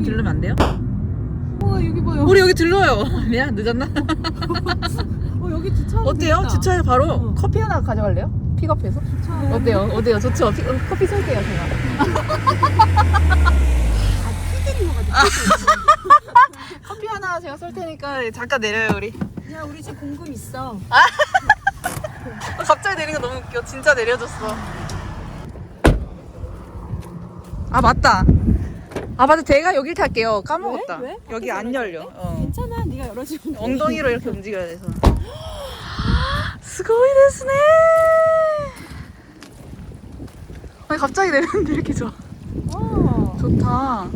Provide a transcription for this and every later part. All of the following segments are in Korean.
좀 들르면 안 돼요? 우와 여기 봐요. 우리 여기 들러요. 미안 늦었나? 어 여기 주차. 어때요? 주차해 바로 어. 커피 하나 가져갈래요? 픽업해서? 어때요? 어때요? 좋죠? 피, 어, 커피 쏠게요 제가. 같아. 커피 하나 제가 쏠 테니까 잠깐 내려요 우리. 야 우리 집 공금 있어. 아, 갑자기 내리는 거 너무 웃겨. 진짜 내려줬어. 아 맞다. 아 맞다. 제가 여길 탈게요. 까먹었다. 왜? 왜? 여기 안 열려. 어. 괜찮아. 네가 열어주면 돼. 엉덩이로 이렇게 움직여야 돼서. 스고이 데스네. 아니 갑자기 내렸는데 이렇게 좋아. 어. 좋다.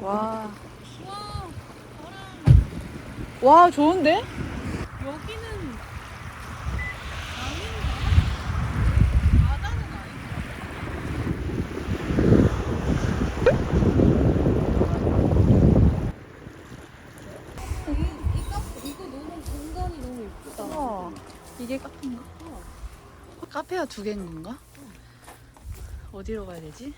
와. 와 좋은데? 여기는 이거 너무 공간이 너무 예쁘다. 우와, 이게 카페인가? 두 개인 건가? 어디로 가야 되지?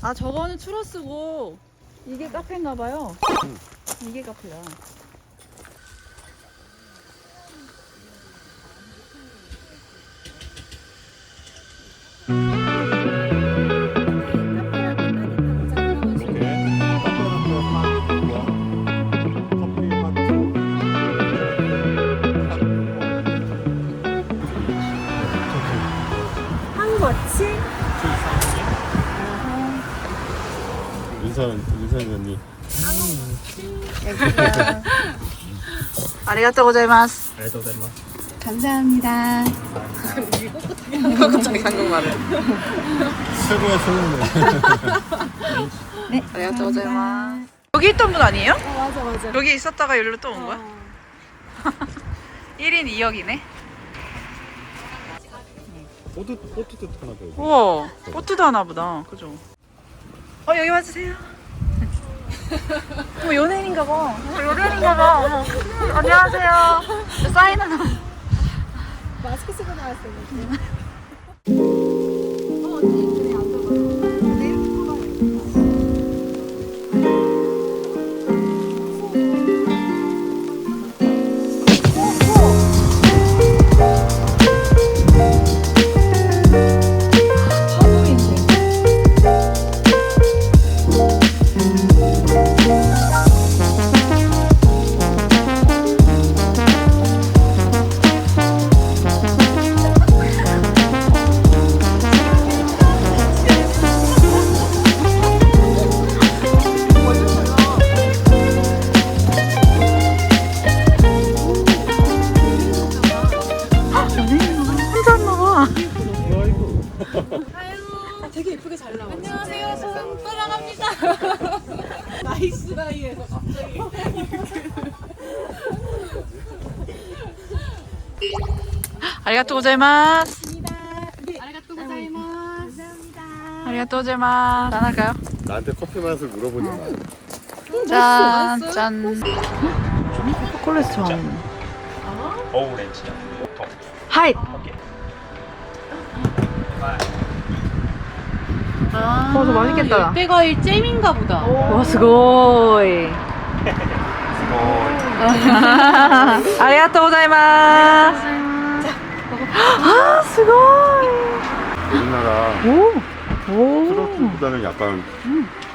아 저거는 추러스고 이게 카페인가 봐요. 이게 카페야. 한거치? 윤선 윤선 언니 아리가또 고자이마스. 감사합니다. 한국말을. 최고의 소문네 아리가또 고자이마스. 여기 있던 분 아니에요? 어 맞아 맞아. 여기 있었다가 여기로 또 온 거야? 어. 1인 2역이네. 보트 보트도 하나 더 있고 우와, 보트도 하나 보다. 그죠? 어, 여기 와주세요. 어, 연예인인가 봐. 어, 연예인인가 봐. 어머. 안녕하세요. 사인 하나. 마스크 쓰고 나왔어. 어 아리가또 고자이마스. 아리가또 고자이마스. 아리가또 고자이마스. 안 할까요? 나한테 커피 맛을 물어보지 마 짠, 짠. 초콜릿 좋아하는. 오렌지야. 보통. 하이. 아, 어, 저 맛있겠다. 열대과일 잼인가 보다. 와, 스고이. 아리가또 고자이마스. 아, 스고이. 우리나라 오. 오. 트로트보다는 약간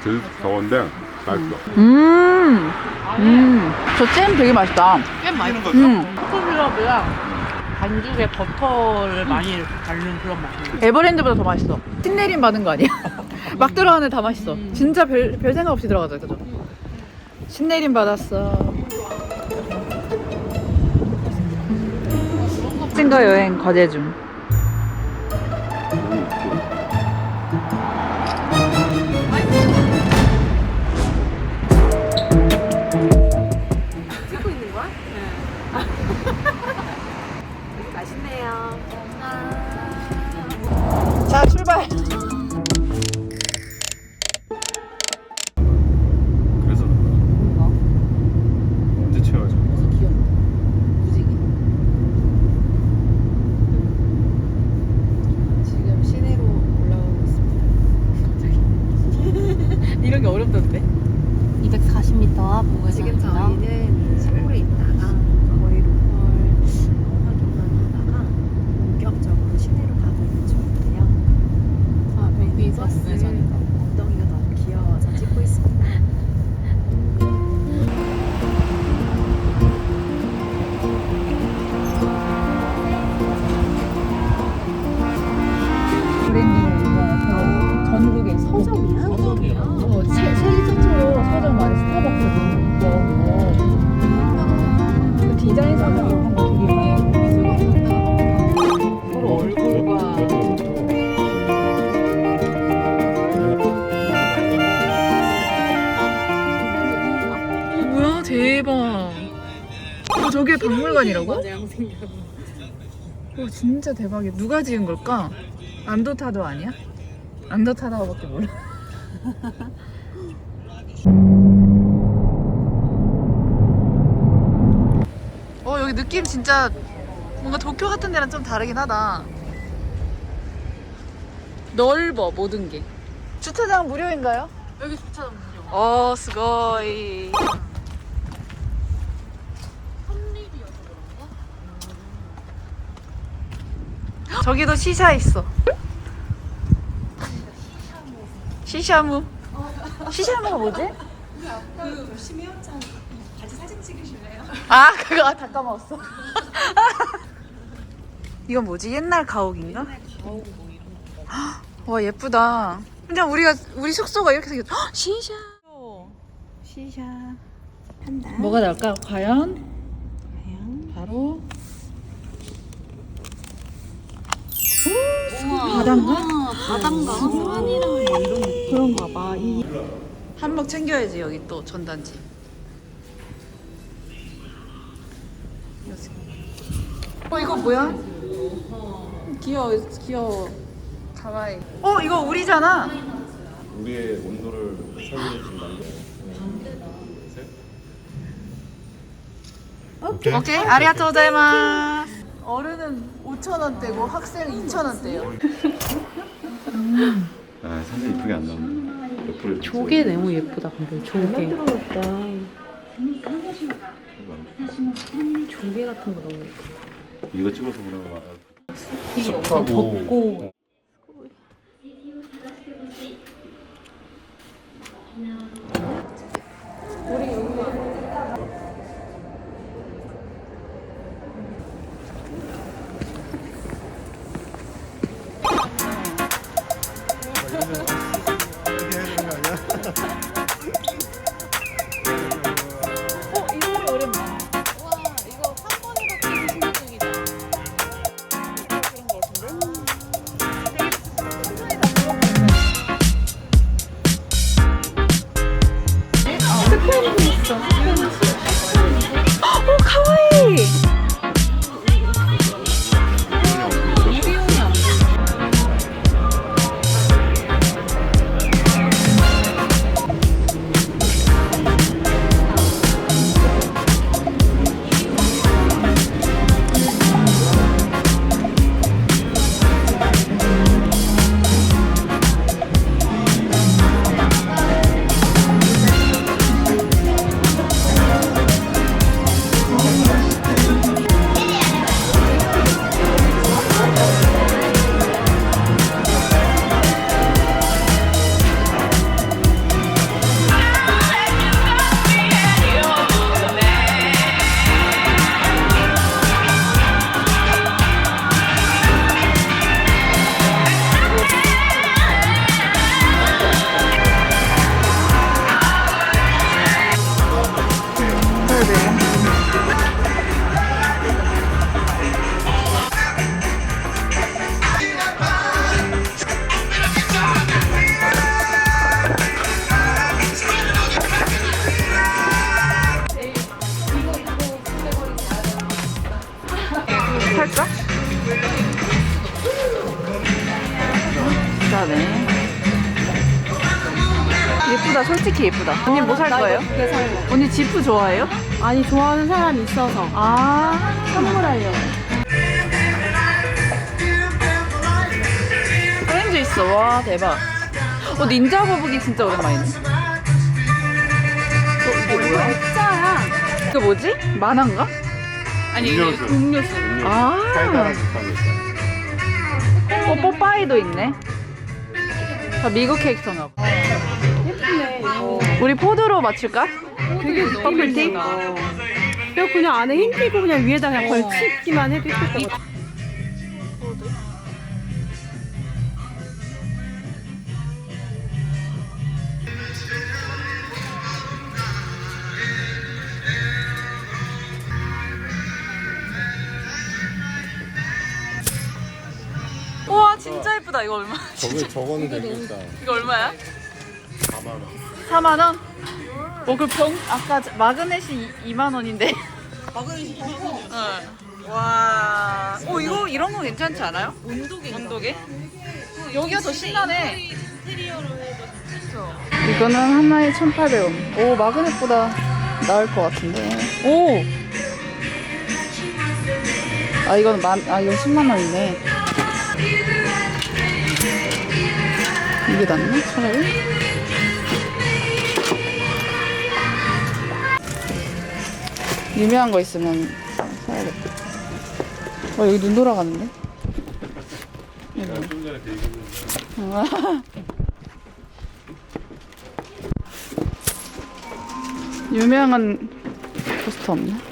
덜 더운데 맛있어 음. 음. 저 잼 되게 맛있다. 꽤 많이 음. 초코시럽이랑 반죽에 버터를 많이 바르는 그런 맛이에요. 에버랜드보다 더 맛있어. 신내림 받은 거 아니야? 막 들어가는 다 맛있어. 진짜 별, 별 생각 없이 들어가자, 그죠? 신내림 받았어. 싱거 여행 과제 중. 양생각. 오 진짜 대박이야 누가 지은 걸까? 안도타도 아니야? 안도타다밖에 몰라 어 여기 느낌 진짜 뭔가 도쿄 같은 데랑 좀 다르긴 하다 넓어 모든 게 주차장 무료인가요? 여기 주차장 무료. 어 스고이 선립이어서 그런가? 저기도 시샤 있어 시샤무 시샤무가 뭐지? 그 심혜원장 같이 사진 찍으실래요? 아 그거 아, 다 까먹었어 이건 뭐지 옛날 가옥인가? 와 예쁘다 그냥 우리가 우리 숙소가 이렇게 생겼 헉, 시샤 시샤 한다. 뭐가 나올까 과연 과연? 바로 우와. 바다인가? 우와, 바다인가? 산이랑 뭐 이런. 그런가 봐 이... 한몫 챙겨야지 여기 또 전단지 어 이거 뭐야? 귀여워 귀여워 가와이 어 이거 우리잖아 우리의 온도를 설명해 준다는 오케이. 오케이 아리가토 고자이마스 어른은 5,000원대고 학생은 2,000원대요 아 사진 이쁘게 안 나오네. 옆으로 조개 너무 예쁘다 근데 조개. 조개 같은 거 너무 예쁘다. 이거 찍어서 그런 거 되게 습하고. 덥고. 솔직히 예쁘다. 언니 뭐 살 거예요? 내 살고. 언니 지프 좋아해요? 아니 좋아하는 사람이 있어서 아, 선물하려고. 프렌즈 있어. 와, 대박. 어, 닌자 거북이 진짜 오랜만이네. 어, 이게 뭐야? 액자야. 이거 뭐지? 만화인가? 아니, 이게 음료수. 음료수. 아, 달달한 비슷한 거 있어요. 어, 뽀빠이도 있네. 다 미국 캐릭터나 봐. 어. 우리 포드로 맞출까? 되게 퍼플티? 이거 어, 어. 그냥 안에 흰 티고 그냥 위에다 그냥 걸치기만 해도 예쁠 것 같아. 와 진짜 예쁘다 이거 얼마 저거 저거는 되겠다. 이거 얼마야? 4만 원. 4만 원? 어, 그 병, 아까 저- 마그넷이 2만 원인데. 마그넷이 이거 응. 와. 오, 이거, 이런 거 괜찮지 않아요? 온도계. 온도계? 여기가 더 신나네. 이거는 하나에 1,800원. 오, 마그넷보다 나을 것 같은데. 오! 아, 이건 만, 아, 이건 10만 원이네. 이게 낫나? 차라리? 유명한 거 있으면 사야겠다. 와, 여기 눈 돌아가는데? 내가 좀 전에 그 얘기했는데 아. 유명한 포스터 없나?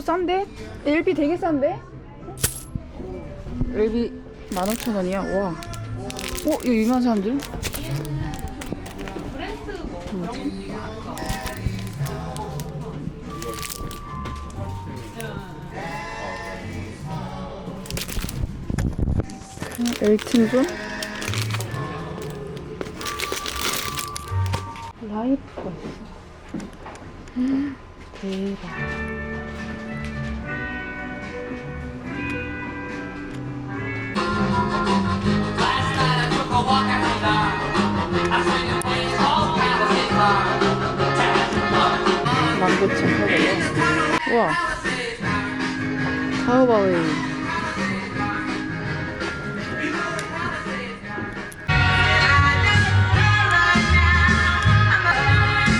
오 LB도 싼데? LB 되게 싼데? LB 15,000원이야 와 어? 이거 유명한 사람들? 뭐지? 엘튼 존? 라이트가 있어 음, 대박 우와 타오바웨이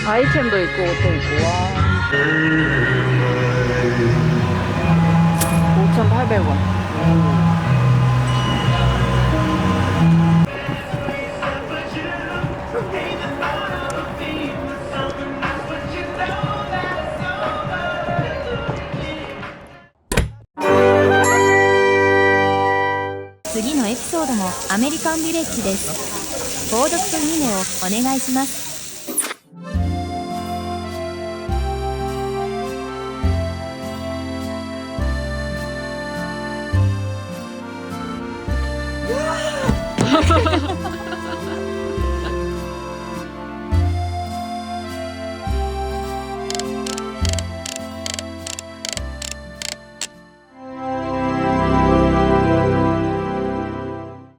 아이템도 있고 옷도 있고 와 5,800원 "ンビレッジです」「購読といいねをお願いします。